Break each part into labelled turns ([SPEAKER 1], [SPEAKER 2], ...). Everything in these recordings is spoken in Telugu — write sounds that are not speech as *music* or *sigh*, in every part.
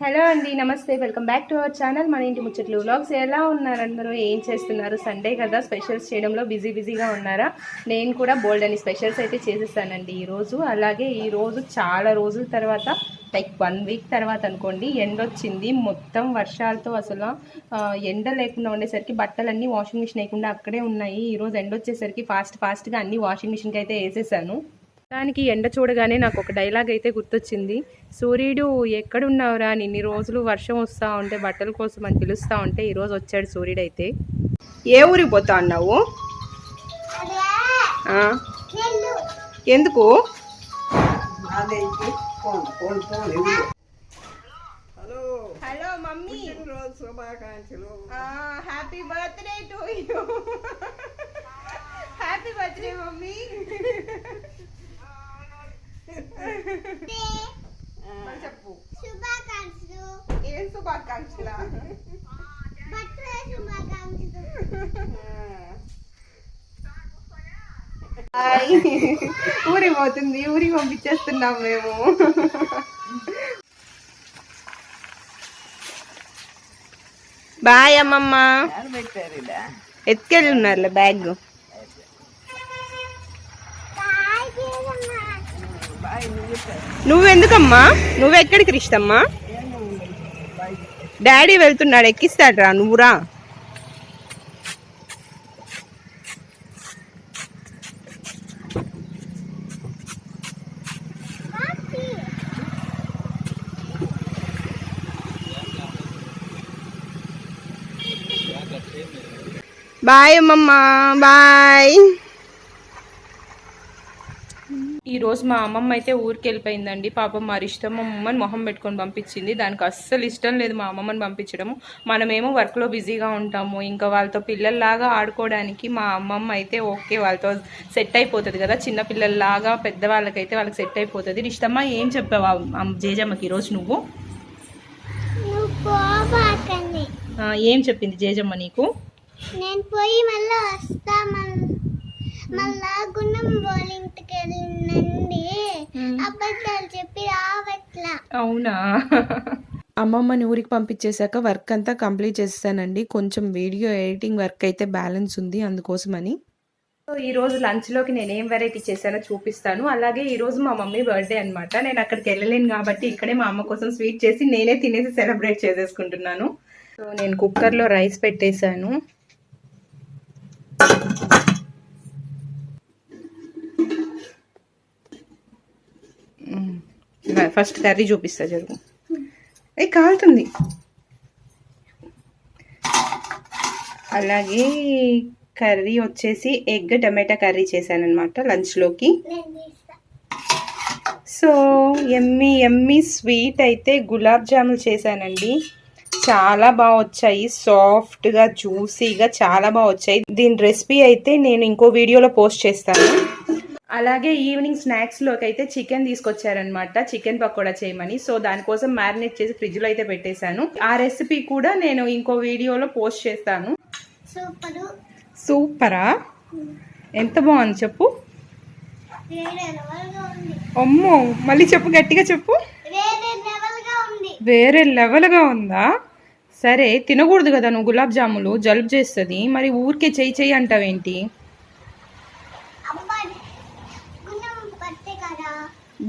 [SPEAKER 1] హలో అండి నమస్తే. Welcome back to our channel. మన ఇంటి ముచ్చట్లు వ్లాగ్స్ ఎలా ఉన్నారు అందరూ? ఏం చేస్తున్నారు? సండే కదా స్పెషల్స్ చేయడంలో బిజీ బిజీగా ఉన్నారా? నేను కూడా బోల్డ్ అని స్పెషల్స్ అయితే చేసేసానండి ఈరోజు. అలాగే ఈరోజు చాలా రోజుల తర్వాత లైక్ వన్ వీక్ తర్వాత అనుకోండి ఎండ వచ్చింది మొత్తం వర్షాలతో అసలు ఎండ లేకుండా ఉండేసరికి బట్టలన్నీ వాషింగ్ మిషన్ లేకుండా అక్కడే ఉన్నాయి. ఈరోజు ఎండ వచ్చేసరికి ఫాస్ట్ ఫాస్ట్గా అన్ని వాషింగ్ మిషన్కి అయితే వేసేసాను. దానికి ఎండ చూడగానే నాకు ఒక డైలాగ్ అయితే గుర్తొచ్చింది. సూర్యుడు ఎక్కడున్నావురా? అని ఇన్ని రోజులు వర్షం వస్తూ ఉంటే బట్టల కోసం అని పిలుస్తూ ఉంటే ఈరోజు వచ్చాడు సూర్యుడు అయితే. ఏ ఊరికి పోతా అన్నావు? ఎందుకు? హలో. మమ్మీ.
[SPEAKER 2] శుభాకాంక్షలు.
[SPEAKER 1] Happy birthday to you happy birthday mummy. చెప్పు.
[SPEAKER 3] శుభాకాంక్షలు.
[SPEAKER 1] ఏం శుభాకాంక్షల? ఊరికి పోతుంది ఊరికి పంపించేస్తున్నాం మేము. బాయ్ అమ్మమ్మ. ఎత్తుకెళ్ళి ఉన్నారులే బ్యాగ్
[SPEAKER 3] బాయ్ చేయమ్మా
[SPEAKER 2] బాయ్ నువ్వు చెప్పారు
[SPEAKER 1] నువ్వెందుకమ్మా? నువ్వెక్కడికి రిష్టమ్మా? డాడీ వెళ్తున్నాడు ఎక్కిస్తాడ్రా నువ్వురా. బాయ్ అమ్మమ్మ బాయ్. ఈ రోజు మా అమ్మమ్మ అయితే ఊరికి వెళ్ళిపోయిందండి పాపం మరి ఇష్టం మా అమ్మమ్మని మొహం పెట్టుకొని పంపించింది. దానికి అస్సలు ఇష్టం లేదు మా అమ్మమ్మని పంపించడం మనమేమో వర్క్లో బిజీగా ఉంటాము. ఇంకా వాళ్ళతో పిల్లల్లాగా ఆడుకోవడానికి మా అమ్మమ్మ అయితే ఓకే వాళ్ళతో సెట్ అయిపోతుంది కదా. చిన్న పిల్లల్లాగా పెద్దవాళ్ళకైతే వాళ్ళకి సెట్ అయిపోతుంది. ఇష్టమ్మ ఏం చెప్పావా జేజమ్మకి ఈరోజు నువ్వు? ఏం చెప్పింది జేజమ్మ నీకు?
[SPEAKER 3] నేను పోయి మళ్ళా వస్తా మళ్ళా బౌలింగ్కి అబద్ధాలు చెప్పి రావట్లా.
[SPEAKER 1] అవునా? అమ్మమ్మని ఊరికి పంపించేశాక వర్క్ అంతా కంప్లీట్ చేసేసానండి. కొంచెం వీడియో ఎడిటింగ్ వర్క్ అయితే బ్యాలెన్స్ ఉంది అందుకోసమని. సో ఈ రోజు లంచ్లోకి నేను ఏం వెరైటీ చేశానో చూపిస్తాను. అలాగే ఈ రోజు మా మమ్మీ బర్త్డే అన్నమాట. నేను అక్కడికి వెళ్ళలేను కాబట్టి ఇక్కడే మా అమ్మ కోసం స్వీట్ చేసి నేనే తినేసి సెలబ్రేట్ చేసేసుకుంటున్నాను. సో నేను కుక్కర్లో రైస్ పెట్టేశాను. ఫస్ట్ కర్రీ చూపిస్తా జరుగు. అది కాలుతుంది. అలాగే కర్రీ వచ్చేసి ఎగ్ టమాటా కర్రీ చేశాను అనమాట లంచ్లోకి. సో ఎమ్మి ఎమ్మి స్వీట్ అయితే గులాబ్ జాములు చేశానండి. చాలా బాగా వచ్చాయి. సాఫ్ట్గా జ్యూసీగా చాలా బాగా వచ్చాయి. దీని రెసిపీ అయితే నేను ఇంకో వీడియోలో పోస్ట్ చేస్తాను. అలాగే ఈవినింగ్ స్నాక్స్లోకి అయితే చికెన్ తీసుకొచ్చారనమాట చికెన్ పకోడా చేయమని. సో దానికోసం మ్యారినేట్ చేసి ఫ్రిడ్జ్లో అయితే పెట్టేశాను. ఆ రెసిపీ కూడా నేను ఇంకో వీడియోలో పోస్ట్ చేస్తాను.
[SPEAKER 3] సూపరు.
[SPEAKER 1] సూపరా? ఎంత బాగుంది చెప్పు. అమ్మో మళ్ళీ చెప్పు గట్టిగా చెప్పు.
[SPEAKER 3] వేరే లెవెల్గా ఉంది?
[SPEAKER 1] సరే తినకూడదు కదా నువ్వు గులాబ్ జాములు జలుబు చేస్తుంది. మరి ఊరికే చెయ్యి చెయ్యి అంటావేంటి
[SPEAKER 3] అబ్బాయి గుండం పట్టే కదా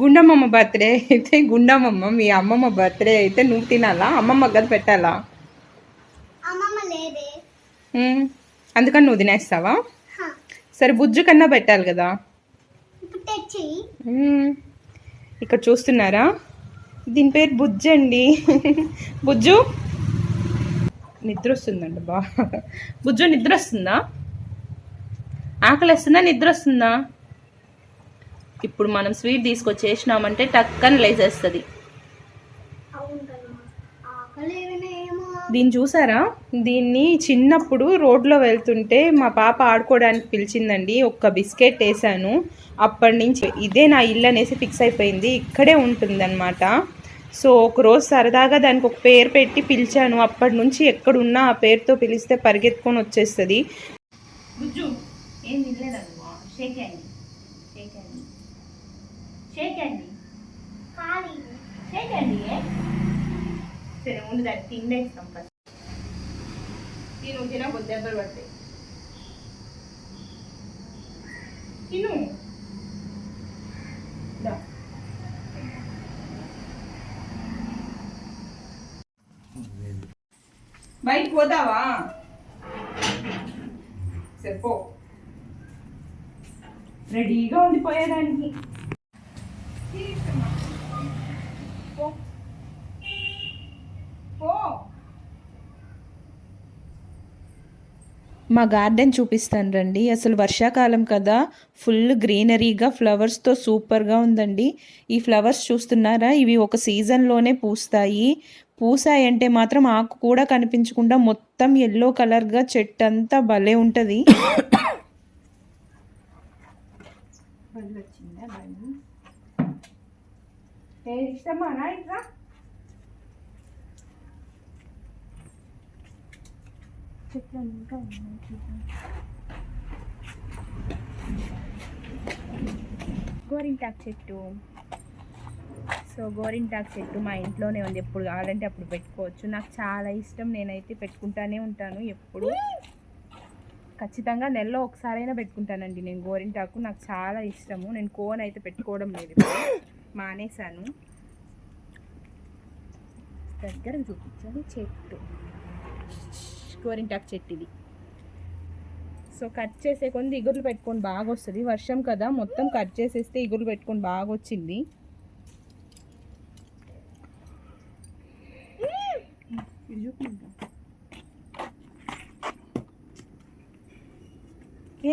[SPEAKER 1] గుండమ్మమ్మ బర్త్డే అయితే గుండమ్మమ్మ మీ అమ్మమ్మ బర్త్డే అయితే నువ్వు తినాలా? అమ్మమ్మ గది పెట్టాలా? అందుకని నువ్వు తినేస్తావా? సరే బుజ్జు కన్నా పెట్టాలి కదా. ఇక్కడ చూస్తున్నారా? దీని పేరు బుజ్జు అండి. బుజ్జు? నిద్ర వస్తుందండి బా. బుజ్జు నిద్ర వస్తుందా ఆకలి వస్తుందా నిద్ర వస్తుందా ఇప్పుడు మనం స్వీట్ తీసుకొచ్చేసినామంటే టక్కని లేచేస్తుంది దీన్ని చూసారా? దీన్ని చిన్నప్పుడు రోడ్లో వెళ్తుంటే మా పాప ఆడుకోవడానికి పిలిచిందండి. ఒక్క బిస్కెట్ వేసాను. అప్పటి నుంచి ఇదే నా ఇల్లు అనేసి ఫిక్స్ అయిపోయింది. ఇక్కడే ఉంటుందన్నమాట. సో ఒకరోజు సరదాగా దానికి ఒక పేరు పెట్టి పిలిచాను. అప్పటి నుంచి ఎక్కడున్నా ఆ పేరుతో పిలిస్తే పరిగెత్తుకొని వచ్చేస్తుంది. షేక్ అండి సరే ముందు దాన్ని తిండేస్తాం ఫస్ట్ తిను తినకపోతే దెబ్బలు పడతాయి. తిను. దా. బయట పోతావా? సరే పో. రెడీగా ఉంది పోయేదానికి పో పో
[SPEAKER 4] మా గార్డెన్ చూపిస్తాను రండి. అసలు వర్షాకాలం కదా. ఫుల్ గ్రీనరీగా ఫ్లవర్స్తో సూపర్గా ఉందండి. ఈ ఫ్లవర్స్ చూస్తున్నారా? ఇవి ఒక సీజన్లోనే పూస్తాయి. పూసాయంటే మాత్రం ఆకు కూడా కనిపించకుండా మొత్తం ఎల్లో కలర్గా చెట్టు అంతా భలే ఉంటుంది.
[SPEAKER 1] ఏ ఇష్టమా నా ఇట్లా చెట్లు ఇంకా ఉన్నాయి చూద్దాం గోరింటాకు చెట్టు సో గోరింటాకు చెట్టు మా ఇంట్లోనే ఉంది ఎప్పుడు కావాలంటే అప్పుడు పెట్టుకోవచ్చు నాకు చాలా ఇష్టం నేనైతే పెట్టుకుంటానే ఉంటాను ఎప్పుడు ఖచ్చితంగా నెలలో ఒకసారైనా పెట్టుకుంటానండి నేను గోరింటాకు నాకు చాలా ఇష్టము నేను కోన్ అయితే పెట్టుకోవడం లేదు. మానేశాను. దగ్గర చూపించాను చెట్టు. గోరింటాకు చెట్టు ఇది సో కట్ చేసే కొంది ఇగుర్లు పెట్టుకొని బాగా వస్తుంది వర్షం కదా మొత్తం కట్ చేసేస్తే ఇగుర్లు పెట్టుకొని బాగా వచ్చింది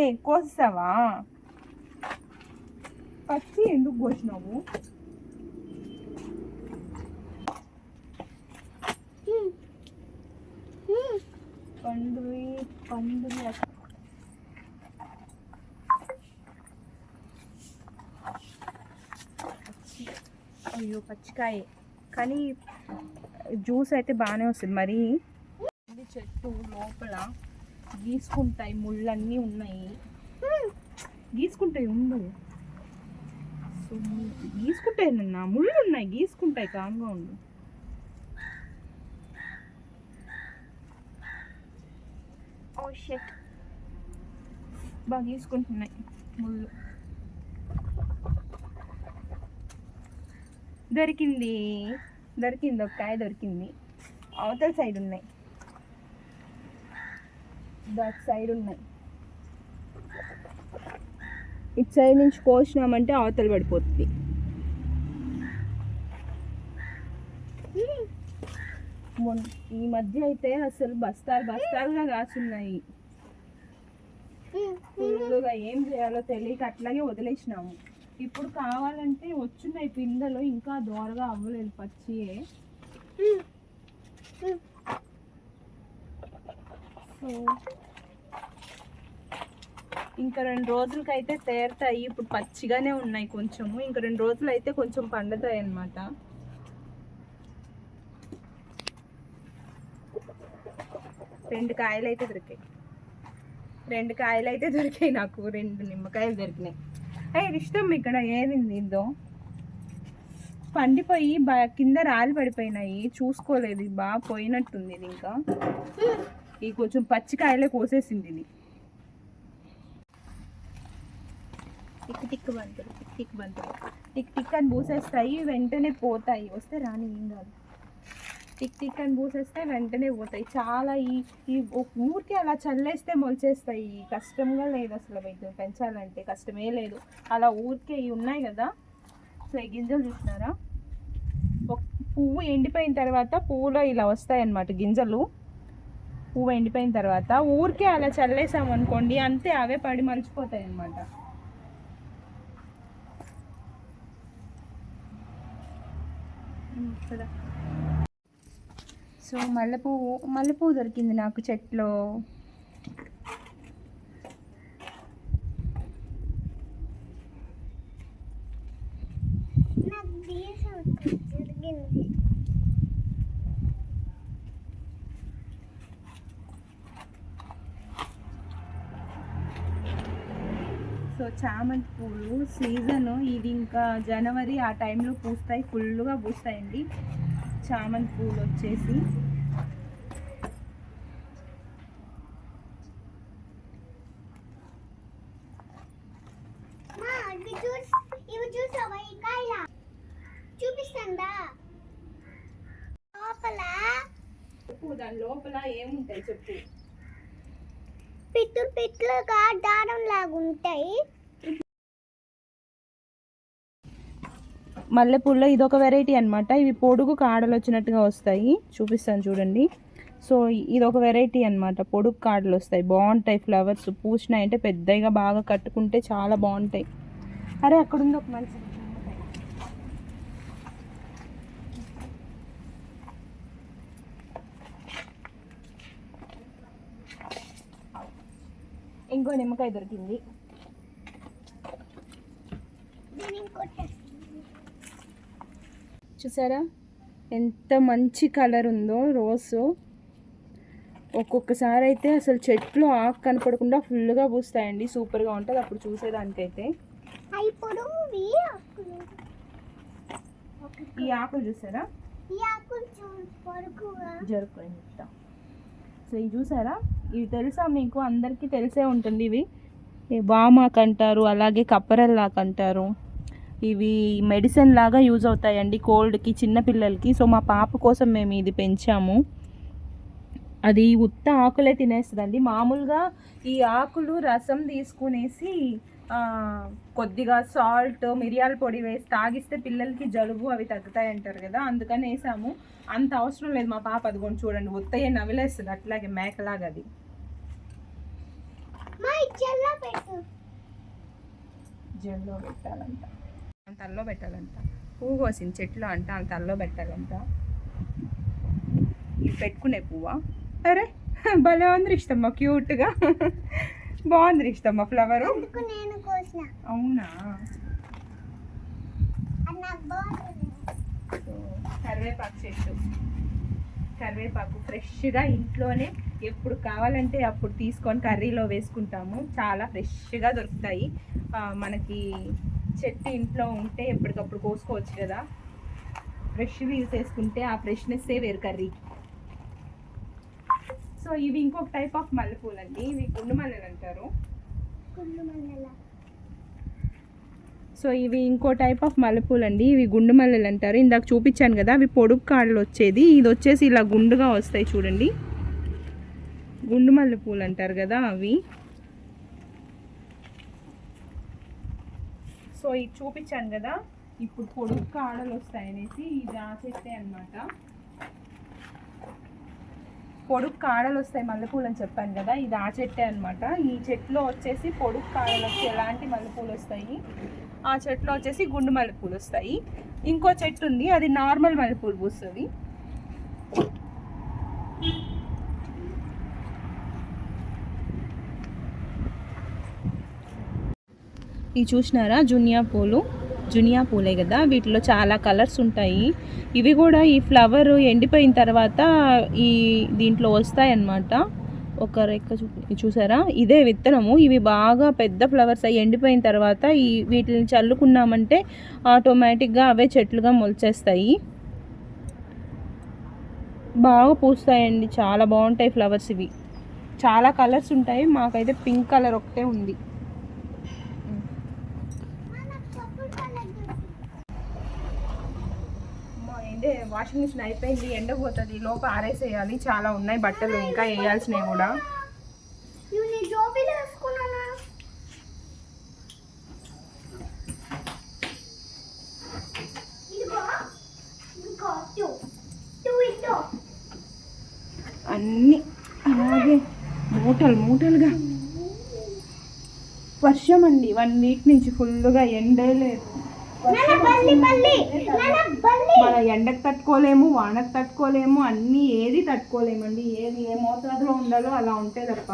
[SPEAKER 1] ఏ కోసావా పచ్చి ఎందుకు కోసినావు? పండువి పండువి అయ్యో పచ్చికాయ. కానీ జ్యూస్ అయితే బాగానే వస్తుంది. మరి చెట్టు లోపల గీసుకుంటాయి ముళ్ళన్నీ ఉన్నాయి. గీసుకుంటాయి ఉండు. సో గీసుకుంటాయి నిన్న. ముళ్ళు ఉన్నాయి. గీసుకుంటాయి కామ్గా ఉండు. ఓ బాగా తీసుకుంటున్నాయి ముళ్ళు దొరికింది. దొరికింది ఒక కాయ దొరికింది. అవతల సైడ్ ఉన్నాయి. దట్ సైడ్ ఉన్నాయి. ఇటు సైడ్ నుంచి కోసినామంటే అవతల పడిపోతుంది. ఈ మధ్య అయితే అసలు బస్తాలు బస్తాలుగా కాసున్నాయి. ఫుల్గా ఏం చేయాలో తెలియక అట్లాగే వదిలేసినాము. ఇప్పుడు కావాలంటే వచ్చున్నాయి పిందెలు ఇంకా దోరగా అవ్వలేదు పచ్చియే. సో ఇంకా రెండు రోజులకైతే తేరుతాయి. ఇప్పుడు పచ్చిగానే ఉన్నాయి కొంచెము. ఇంకా రెండు రోజులు అయితే కొంచెం పండుతాయి అన్నమాట. రెండు కాయలు అయితే దొరికాయి. రెండు కాయలు అయితే దొరికాయి నాకు రెండు నిమ్మకాయలు దొరికినాయి. అయ్యి ఇష్టం ఇక్కడ ఏరింది ఇదో పండిపోయి బా కింద రాలి పడిపోయినాయి చూసుకోలేదు బాగా పోయినట్టుంది ఇది ఇంకా. ఈ కొంచెం పచ్చికాయలే కోసేసింది ఇది. టిక్ టిక్ బంతులు టిక్ టిక్ బంతులు. టిక్ టిక్ అని పూసేస్తాయి వెంటనే పోతాయి. వస్తే రాని ఏం కాదు. టిక్ టిక్ అని పూసేస్తే వెంటనే పోతాయి. చాలా ఈ ఈ ఊరికే అలా చల్లేస్తే మొలిచేస్తాయి. కష్టంగా లేదు అసలు వీటిని పెంచాలంటే కష్టమే లేదు. అలా ఊరికే ఇవి ఉన్నాయి కదా. అసలు ఈ గింజలు చూసినారా? ఒక పువ్వు ఎండిపోయిన తర్వాత పువ్వులో ఇలా వస్తాయి అన్నమాట గింజలు. పువ్వు ఎండిపోయిన తర్వాత ఊరికే అలా చల్లేసామనుకోండి అంతే అవే పడి మలిచిపోతాయి అన్నమాట ఇక్కడ సో మల్లెపువ్వు మల్లెపువ్వు దొరికింది నాకు చెట్లో. సో చామంతి పూలు సీజన్ ఇది ఇంకా జనవరి ఆ టైంలో పూస్తాయి ఫుల్గా పూస్తాయండి. చామంతి పూలు వచ్చేసి
[SPEAKER 3] మా ఇవి చూస్ ఇవి చూసావా ఈ కాయల చూపిస్తాందా లోపల
[SPEAKER 5] చెప్పు దాని లోపల ఏముంటాయి చెప్పు
[SPEAKER 3] పిట్టు పిట్లుగా దారం లాగా ఉంటాయి
[SPEAKER 1] మల్లెపూల్లో ఇదొక వెరైటీ అనమాట ఇవి పొడుగు కాడలు వచ్చినట్టుగా వస్తాయి. చూపిస్తాను చూడండి. సో ఇది ఒక వెరైటీ అన్నమాట. పొడుగు కాడలు వస్తాయి. బాగుంటాయి ఫ్లవర్స్. పూసినాయి అంటే పెద్దగా బాగా కట్టుకుంటే చాలా బాగుంటాయి. అరే అక్కడుంది ఒక మంచి ఇంకో నిమ్మకాయ దొరికింది.
[SPEAKER 3] ఇంకోటి
[SPEAKER 1] చూసారా? ఎంత మంచి కలర్ ఉందో రోస్. ఒక్కొక్కసారి అయితే అసలు చెట్లు ఆకు కనపడకుండా ఫుల్గా పూస్తాయండి. సూపర్గా ఉంటుంది. అప్పుడు చూసేదానికైతే. ఈ ఆకులు చూసారా? జరుపుకొని చెప్తా. సో ఇవి చూసారా? ఇవి తెలుసా మీకు? అందరికీ తెలిసే ఉంటుంది ఇవి. వామాకు అంటారు అలాగే కప్పరల్లాకు అంటారు. ఇవి మెడిసిన్ లాగా యూజ్ అవుతాయండి కోల్డ్కి చిన్న పిల్లలకి. సో మా పాప కోసం మేము ఇది పెంచాము. అది ఉత్త ఆకులే తినేస్తుందండి. మామూలుగా ఈ ఆకులు రసం తీసుకునేసి కొద్దిగా సాల్ట్ మిరియాల పొడి వేసి తాగిస్తే పిల్లలకి జలుబు అవి తగ్గుతాయి అంటారు కదా అందుకని వేసాము. అంత అవసరం లేదు మా పాప అది కూడా చూడండి. ఉత్తయ్య నవిలేస్తుంది అట్లాగే మేకలాగా అది. జల్లో పెట్టాలంట. ఆమె తల్లో పెట్టాలంట. పువ్వు కోసింది చెట్లు అంట ఆమె తల్లో పెట్టాలంట. ఇది పెట్టుకునే పువ్వా? అరే భలే ఉంది ఇష్టమ్మా క్యూట్గా. బాగుంది ఇష్టమ్మా ఫ్లవరు. అవునా? కరివేపాకు చెట్టు. కరివేపాకు ఫ్రెష్గా ఇంట్లోనే ఎప్పుడు కావాలంటే అప్పుడు తీసుకొని కర్రీలో వేసుకుంటాము. చాలా ఫ్రెష్గా దొరుకుతాయి. మనకి చెట్టు ఇంట్లో ఉంటే ఎప్పటికప్పుడు కోసుకోవచ్చు కదా. ఫ్రెష్గా యూస్ చేసుకుంటే ఆ ఫ్రెష్నెస్సే వేరు కర్రీకి సో ఇవి ఇంకొక టైప్ ఆఫ్ మల్లెపూలు అండి ఇవి గుండు మల్లెలు అంటారు.
[SPEAKER 3] కుళ్ళు
[SPEAKER 1] సో ఇవి ఇంకో టైప్ ఆఫ్ మల్లెపూలు అండి ఇవి గుండు మల్లెలు అంటారు. ఇందాక చూపించాను కదా అవి పొడుగు కాడలు వచ్చేది. ఇది వచ్చేసి ఇలా గుండుగా వస్తాయి చూడండి. గుండు మల్లెపూలు అంటారు కదా అవి. సో ఇది చూపించాను కదా. ఇప్పుడు పొడుగు కాడలు వస్తాయి అనేసి ఇది ఆ చెట్టే అనమాట పొడుగు కాడలు వస్తాయి మల్లెపూలు అని చెప్పాను కదా ఇది ఆ చెట్టే అనమాట ఈ చెట్లో వచ్చేసి పొడుగు కాడలు వచ్చి ఎలాంటి మల్లెపూలు వస్తాయి? ఆ చెట్లో వచ్చేసి గుండు మల్లెపూలు వస్తాయి. ఇంకో చెట్టు ఉంది అది నార్మల్ మల్లెపూలు పూస్తుంది. ఇవి చూసినారా? జునియా పూలు. జునియా పూలే కదా. వీటిలో చాలా కలర్స్ ఉంటాయి. ఇవి కూడా ఈ ఫ్లవర్ ఎండిపోయిన తర్వాత ఈ దీంట్లో వస్తాయన్నమాట. ఒక రెక్క చూసారా? ఇదే విత్తనము. ఇవి బాగా పెద్ద ఫ్లవర్స్ అయ్యి ఎండిపోయిన తర్వాత ఈ వీటిని చల్లుకున్నామంటే ఆటోమేటిక్గా అవే చెట్లుగా మొలిచేస్తాయి. బాగా పూస్తాయండి. చాలా బాగుంటాయి ఫ్లవర్స్ ఇవి. చాలా కలర్స్ ఉంటాయి. మాకైతే పింక్ కలర్ ఒకటే ఉంది
[SPEAKER 3] నాకు పప్పులు కలర్
[SPEAKER 1] ఏంటే వాషింగ్ మిషన్ అయిపోయింది ఎండపోతుంది లోపల ఆరేసేయాలి చాలా ఉన్నాయి బట్టలు ఇంకా వేయాల్సినవి కూడా. అన్నీ అలాగే మూటలు మూటలుగా. వర్షం అండి వన్ వీక్ నుంచి ఫుల్గా ఎండే లేదు. మన ఎండకు తట్టుకోలేము వానకు తట్టుకోలేము అన్నీ ఏది తట్టుకోలేమండి. ఏది ఏ మోతాదులో ఉండాలో అలా ఉంటే తప్ప.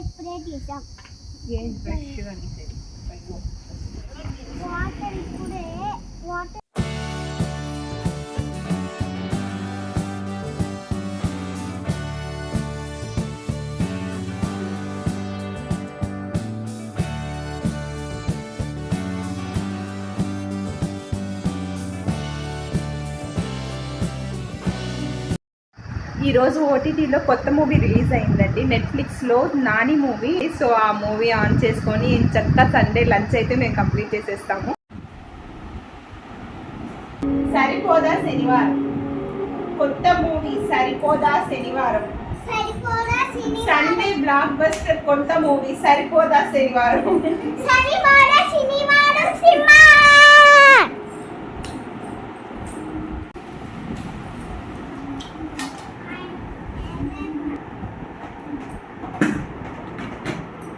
[SPEAKER 3] ఇప్పుడే తీసాం.
[SPEAKER 1] ఏం ఫ్రెష్గా
[SPEAKER 3] వాటర్ ఇప్పుడే వాటర్
[SPEAKER 1] ఈరోజు ఓటీటీలో కొత్త మూవీ రిలీజ్ అయిందండి. నెట్ఫ్లిక్స్లో నాని మూవీ. సో ఆ మూవీ ఆన్ చేసుకొని చక్కగా సండే లంచ్ అయితే మేము కంప్లీట్ చేసేస్తాము. సరిపోదా శనివారం? కొత్త movie Saripodhaa Sanivaaram? Sunday blockbuster కొత్త మూవీ సరిపోదా శనివారం
[SPEAKER 3] సరిపోదా శనివారం సినిమా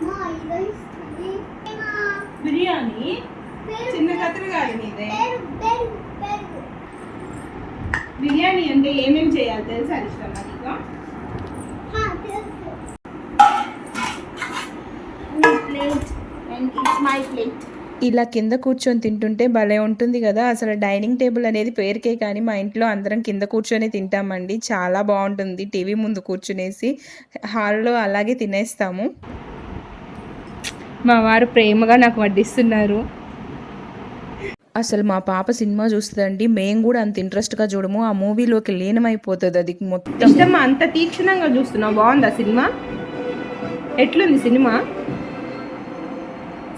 [SPEAKER 3] మా ఇదో ఇస్తుంది మా
[SPEAKER 1] బిర్యానీ
[SPEAKER 3] పెరుగు
[SPEAKER 1] చిన్న కథలు కాదు నీదే
[SPEAKER 3] పెరుగు పెరుగు పెరుగు
[SPEAKER 1] బిర్యానీ అంటే ఏమేమి చేయాలి తెలుసా ఇష్టం నీకు
[SPEAKER 3] హా తెలుసు plate and it's my plate
[SPEAKER 4] ఇలా కింద కూర్చొని తింటుంటే భలే ఉంటుంది కదా. అసలు డైనింగ్ టేబుల్ అనేది పేరుకే కానీ మా ఇంట్లో అందరం కింద కూర్చొని తింటామండి. చాలా బాగుంటుంది. టీవీ ముందు కూర్చునేసి హాల్లో అలాగే తినేస్తాము.
[SPEAKER 1] మా వారు ప్రేమగా నాకు వడ్డిస్తున్నారు.
[SPEAKER 4] అసలు మా పాప సినిమా చూస్తుందండి. మేము కూడా అంత ఇంట్రెస్ట్గా చూడము. ఆ మూవీలోకి లీనమైపోతుంది అది మొత్తం.
[SPEAKER 1] అంత తీక్షణంగా చూస్తున్నావు. బాగుందా సినిమా? ఎట్లుంది సినిమా?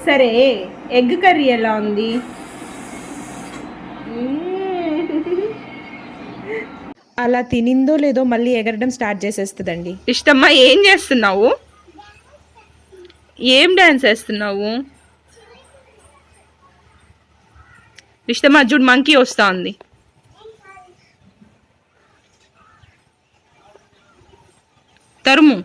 [SPEAKER 1] సరే. ఎగ్ కర్రీ ఎలా ఉంది?
[SPEAKER 4] అలా తినిందో లేదో మళ్ళీ ఎగరడం స్టార్ట్ చేసేస్తుందండి.
[SPEAKER 1] ఇష్టమ్మా ఏం చేస్తున్నావు? ఏం డాన్స్ వేస్తున్నావు? ఇష్టమా చూడు మంకీ వస్తా ఉంది తరుము.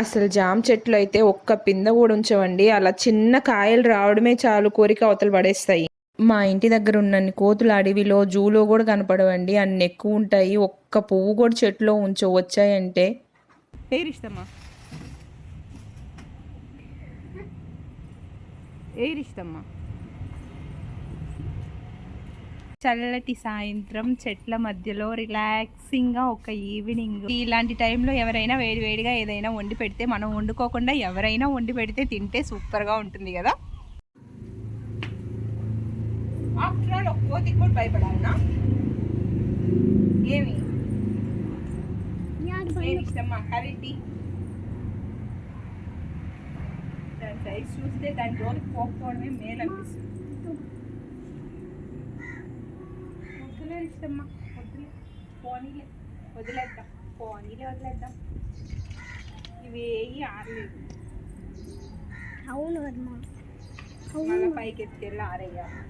[SPEAKER 4] అసలు జామ చెట్లు అయితే ఒక్క పింద కూడా ఉంచవండి. అలా చిన్న కాయలు రావడమే చాలు కోరిక అవతలు పడేస్తాయి. మా ఇంటి దగ్గర ఉన్నన్ని కోతులు అడవిలో జూలో కూడా కనపడవండి. అన్ని ఎక్కువ ఉంటాయి. ఒక్క పువ్వు కూడా చెట్లో ఉంచో వచ్చాయంటే.
[SPEAKER 1] ఏరి ఇష్టమా ఏరి ఇష్టమ్మా చల్లటి సాయంత్రం చెట్ల మధ్యలో రిలాక్సింగ్గా ఒక ఈవినింగ్. ఇలాంటి టైంలో ఎవరైనా వేడివేడిగా ఏదైనా వండి పెడితే మనం వండుకోకుండా ఎవరైనా వండి పెడితే తింటే సూపర్గా ఉంటుంది కదా? ఆఫ్టర్ ఆల్ ఒక కోతికి కూడా భయపడాలనా? ఏమి? ఇష్టమ్మా కరెక్ట్ దాని సైజ్ చూస్తే దాని జోలికి పోకపోవడమే మేలు అనిపిస్తుంది వద్దులే ఇష్టమ్మా వద్దులే పోనీలే వదిలేద్దాం పోనీలే వదిలేద్దాం ఇవి ఏవి ఆరలేదు
[SPEAKER 3] అవును వర్మ
[SPEAKER 1] పైకి ఎత్తుకెళ్ళి ఆరేయాలి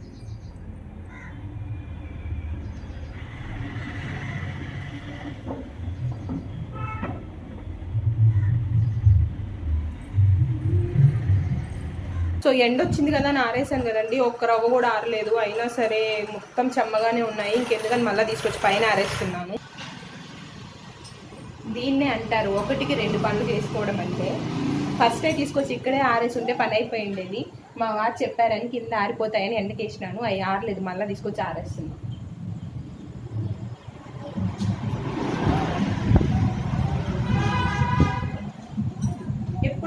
[SPEAKER 1] సో ఎండ వచ్చింది కదా అని ఆరేసాను కదండి. ఒక్క రవ్వ కూడా ఆరలేదు. అయినా సరే మొత్తం చెమ్మగానే ఉన్నాయి. ఇంకెందుకని మళ్ళీ తీసుకొచ్చి పైన ఆరేస్తున్నాను. దీన్నే అంటారు ఒకటికి రెండు పనులు చేసుకోవడం అంటే. ఫస్ట్ ఫస్టే తీసుకొచ్చి ఇక్కడే ఆరేసి ఉంటే పని అయిపోయిండేది. మా వారు చెప్పారని కింద ఆరిపోతాయని ఎండకేసినాను. అవి ఆరలేదు. మళ్ళీ తీసుకొచ్చి ఆరేస్తున్నాను.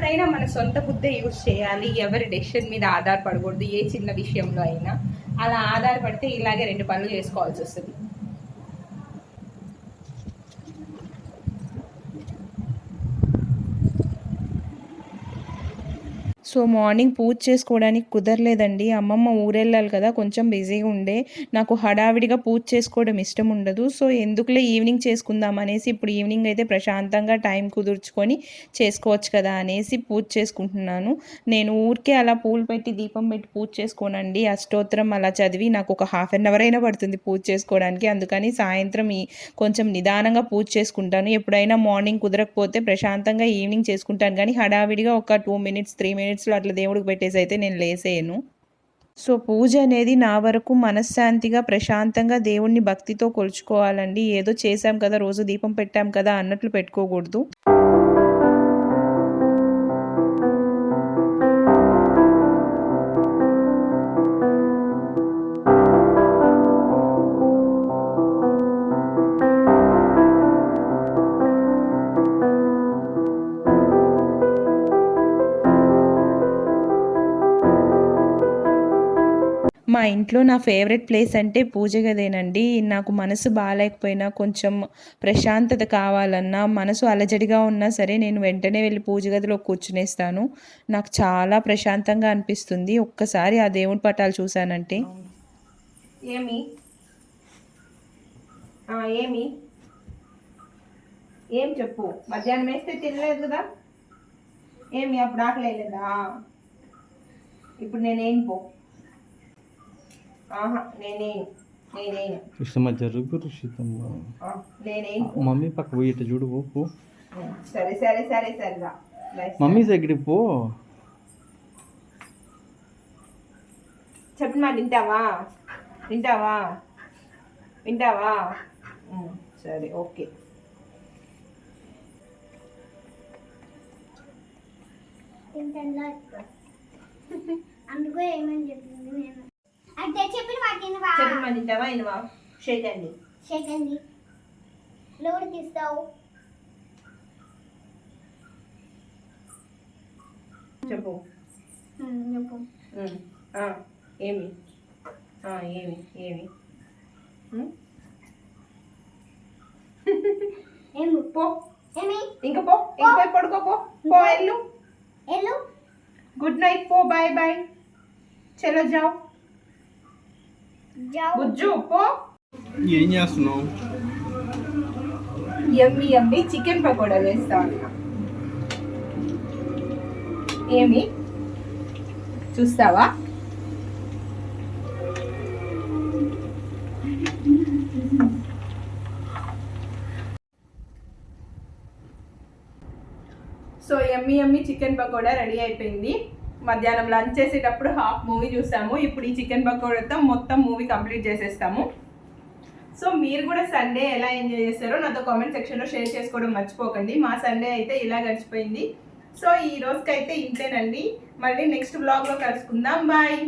[SPEAKER 1] ఎప్పుడైనా మన సొంత బుద్ధే యూజ్ చేయాలి ఎవరి డెసిషన్ మీద ఆధారపడకూడదు ఏ చిన్న విషయంలో అయినా. అలా ఆధారపడితే ఇలాగే రెండు పనులు చేసుకోవాల్సి వస్తుంది.
[SPEAKER 4] సో మార్నింగ్ పూజ చేసుకోవడానికి కుదరలేదండి. అమ్మమ్మ ఊరెళ్ళాలి కదా కొంచెం బిజీగా ఉండే. నాకు హడావిడిగా పూజ చేసుకోవడం ఇష్టం ఉండదు. సో ఎందుకులే ఈవినింగ్ చేసుకుందాం అనేసి ఇప్పుడు ఈవినింగ్ అయితే ప్రశాంతంగా టైం కుదుర్చుకొని చేసుకోవచ్చు కదా అనేసి పూజ చేసుకుంటున్నాను. నేను ఊరికే అలా పూలు పెట్టి దీపం పెట్టి పూజ చేసుకోనండి. అష్టోత్తరం అలా చదివి నాకు ఒక హాఫ్ అన్ అవర్ అయినా పడుతుంది పూజ చేసుకోవడానికి. అందుకని సాయంత్రం ఈ కొంచెం నిదానంగా పూజ చేసుకుంటాను. ఎప్పుడైనా మార్నింగ్ కుదరకపోతే ప్రశాంతంగా ఈవినింగ్ చేసుకుంటాను. కానీ హడావిడిగా ఒక టూ మినిట్స్ త్రీ మినిట్స్ మినిట్స్లో అట్లా దేవుడికి పెట్టేసి అయితే నేను లేసేయను. సో పూజ అనేది నా వరకు మనశ్శాంతిగా ప్రశాంతంగా దేవుణ్ణి భక్తితో కొలుచుకోవాలండి. ఏదో చేశాం కదా రోజు దీపం పెట్టాం కదా అన్నట్లు పెట్టుకోకూడదు. మా ఇంట్లో నా ఫేవరెట్ ప్లేస్ అంటే పూజ గదేనండి. నాకు మనసు బాగాలేకపోయినా కొంచెం ప్రశాంతత కావాలన్నా మనసు అలజడిగా ఉన్నా సరే నేను వెంటనే వెళ్ళి పూజ గదిలో కూర్చునేస్తాను. నాకు చాలా ప్రశాంతంగా అనిపిస్తుంది. ఒక్కసారి ఆ దేవుడి పటాలు చూశానంటే.
[SPEAKER 1] ఏమి? ఏమి? ఏం చెప్పు? మధ్యాహ్నం వేస్తే తినలేదు కదా? ఏమి? అప్పుడు ఆకలేదా ఇప్పుడు నేనేం పో
[SPEAKER 6] కృష్ణమ్మ జరుగు
[SPEAKER 1] నేనేం
[SPEAKER 6] మమ్మీ పక్క పోయి ఇట్లా చూడు పో, పో.
[SPEAKER 1] సరే సరే సరే Bye.
[SPEAKER 6] మమ్మీ దగ్గరికి పో.
[SPEAKER 1] చెప్పిన మాట వింటావా? వింటావా? సరే ఓకే. *laughs*
[SPEAKER 3] అందుకు ఏమని చెప్పింది నేను. అంటే చెప్పిన మాట వినవా?
[SPEAKER 1] చెప్పిన మాట వింటావా? వినవా? షేక్ అండి.
[SPEAKER 3] లోడికి ఇస్తావు
[SPEAKER 1] చెప్పు.
[SPEAKER 3] ఉమ్, చెప్పు.
[SPEAKER 1] ఆ, ఏమి? ఆ, ఏమి? ఏమి? ఉమ్,
[SPEAKER 3] ఏం
[SPEAKER 1] పో.
[SPEAKER 3] ఏమి?
[SPEAKER 1] ఇంకా పో. ఇంకా పోయి పడుకో పో. పో వెళ్ళు.
[SPEAKER 3] ఎల్లు
[SPEAKER 1] గుడ్ నైట్ పో బాయ్ బాయ్. చలో
[SPEAKER 3] జావు.
[SPEAKER 1] బుజ్జు పో
[SPEAKER 6] ఏం చేస్తున్నావు
[SPEAKER 1] ఎమ్మి ఎమ్మి చికెన్ పకోడా వేస్తా ఉన్నా ఏమి చూస్తావా? సో ఎమ్మి ఎమ్మి చికెన్ పకోడా రెడీ అయిపోయింది. మధ్యాహ్నం లంచ్ చేసేటప్పుడు హాఫ్ మూవీ చూసాము. ఇప్పుడు ఈ చికెన్ పకోడాతో మొత్తం మూవీ కంప్లీట్ చేసేస్తాము. సో మీరు కూడా సండే ఎలా ఎంజాయ్ చేస్తారో నాతో కామెంట్ సెక్షన్లో షేర్ చేసుకోవడం మర్చిపోకండి. మా సండే అయితే ఇలా గడిచిపోయింది. సో ఈ రోజుకైతే ఇంతేనండి. మళ్ళీ నెక్స్ట్ బ్లాగ్లో కలుసుకుందాం. బాయ్.